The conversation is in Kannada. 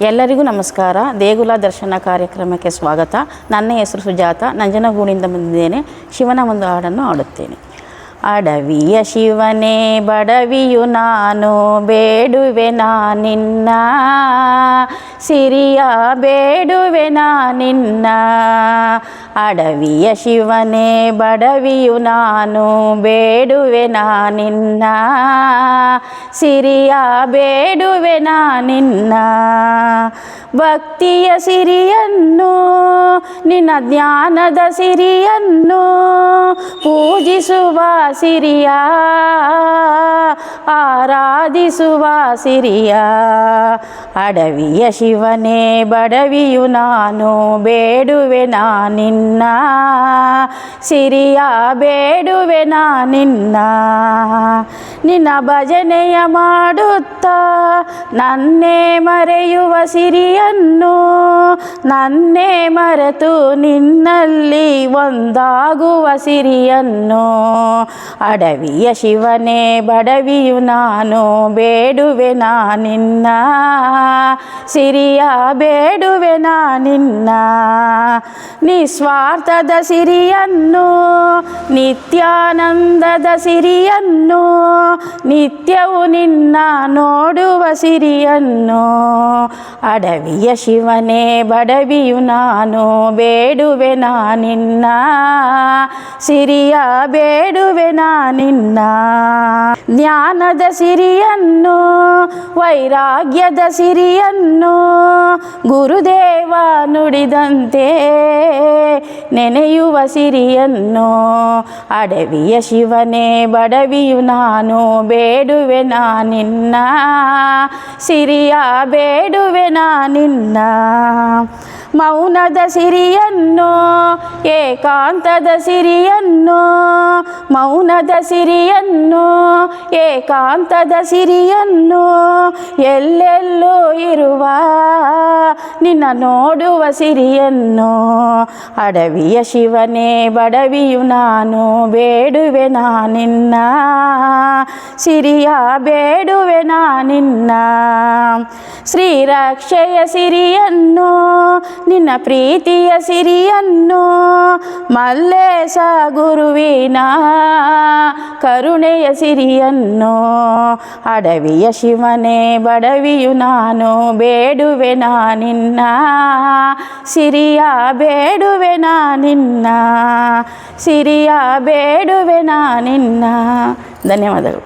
ಎಲ್ಲರಿಗೂ ನಮಸ್ಕಾರ. ದೇಗುಲ ದರ್ಶನ ಕಾರ್ಯಕ್ರಮಕ್ಕೆ ಸ್ವಾಗತ. ನನ್ನ ಹೆಸರು ಸುಜಾತ. ನಂಜನಗೂಡಿಂದ ಬಂದಿದ್ದೇನೆ. ಶಿವನ ಒಂದು ಹಾಡನ್ನು ಹಾಡುತ್ತೇನೆ. ಅಡವಿಯ ಶಿವನೇ, ಬಡವಿಯು ನಾನು, ಬೇಡುವೆ ನಾ ನಿನ್ನ. ಸಿರಿಯ ಬೇಡುವೆ ನಾ ನಿನ್ನ. ಅಡವಿಯ ಶಿವನೇ, ಬಡವಿಯು ನಾನು, ಬೇಡುವೆ ನಾ ನಿನ್ನ. ಸಿರಿಯ ಬೇಡುವೆ ನಾ ನಿನ್ನ. ಭಕ್ತಿಯ ಸಿರಿಯನ್ನು ನಿನ್ನ ಜ್ಞಾನದ ಸಿರಿಯನ್ನು ಪೂಜಿಸುವ ಸಿರಿಯ, ಆರಾಧಿಸುವ ಸಿರಿಯ. ಅಡವಿಯ ಶಿವನೇ, ಬಡವಿಯು ನಾನು, ಬೇಡುವೆ ನಾ ನಿನ್ನ. ಸಿರಿಯ, ಬೇಡುವೆ ನಾ ನಿನ್ನ. ನಿನ್ನ ಭಜನೆಯ ಮಾಡುತ್ತಾ ನನ್ನೇ ಮರೆಯುವ ಸಿರಿಯನ್ನು, ನನ್ನೇ ಮರೆತು ನಿನ್ನಲ್ಲಿ ಒಂದಾಗುವ ಸಿರಿಯನ್ನು? ಅಡವಿಯ ಶಿವನೇ, ಬಡವಿಯು ನಾನು? ಬೇಡುವೆ ನಾನಿನ್ನ ಸಿರಿಯ ಬೇಡುವೆ ನಾನಿನ್ನ ನಿಸ್ವಾರ್ಥದ ಸಿರಿಯನ್ನು, ನಿತ್ಯಾನಂದದ ಸಿರಿಯನ್ನು, ನಿತ್ಯವು ನಿನ್ನ ನೋಡುವ ಸಿರಿಯನ್ನು. ಅಡವಿಯ ಶಿವನೇ, ಬಡವಿಯು ನಾನು? ಬೇಡುವೆ ನಾ ನಿನ್ನ. ಸಿರಿಯ ಬೇಡುವೆ ನಾ ನಿನ್ನ? ಜ್ಞಾನದ ಸಿರಿಯನ್ನು, ವೈರಾಗ್ಯದ ಸಿರಿಯನ್ನು ಗುರುದೇವ ನುಡಿದಂತೆ ನೆನೆಯುವ ಸಿರಿಯನ್ನು ಅಡವಿಯ ಶಿವನೇ, ಬಡವಿಯು ನಾನು ಬೇಡುವೆ ನಿನ್ನ? ಸಿರಿಯ ಬೇಡುವೆ ನಿನ್ನ? ಮೌನದ ಸಿರಿಯನ್ನು ಏಕಾಂತದ ಸಿರಿಯನ್ನು ಮೌನದ ಸಿರಿಯನ್ನು ಏಕಾಂತದ ಸಿರಿಯನ್ನು ಎಲ್ಲೆಲ್ಲೂ ಇರುವ ನಿನ್ನ ನೋಡುವ ಸಿರಿಯನ್ನು ಅಡವಿಯ ಶಿವನೇ, ಬಡವಿಯು ನಾನು, ಬೇಡುವೆ ನಾ ನಿನ್ನ. ಸಿರಿಯ ಬೇಡುವೆ ನಾ ನಿನ್ನ. ಶ್ರೀರಕ್ಷೆಯ ಸಿರಿಯನ್ನು, ನಿನ್ನ ಪ್ರೀತಿಯ ಸಿರಿಯನ್ನು, ಮಲ್ಲೇಶ ಗುರುವಿನ ಕರುಣೆಯ ಸಿರಿಯನ್ನು ಅಡವಿಯ ಶಿವನೇ, ಬಡವಿಯು ನಾನು, ಬೇಡುವೆ ನಾ ನಿನ್ನ ಸಿರಿಯ ಬೇಡುವೆ ನಾ ನಿನ್ನ ಸಿರಿಯ ಬೇಡುವೆ ನಾ ನಿನ್ನ. ಧನ್ಯವಾದಗಳು.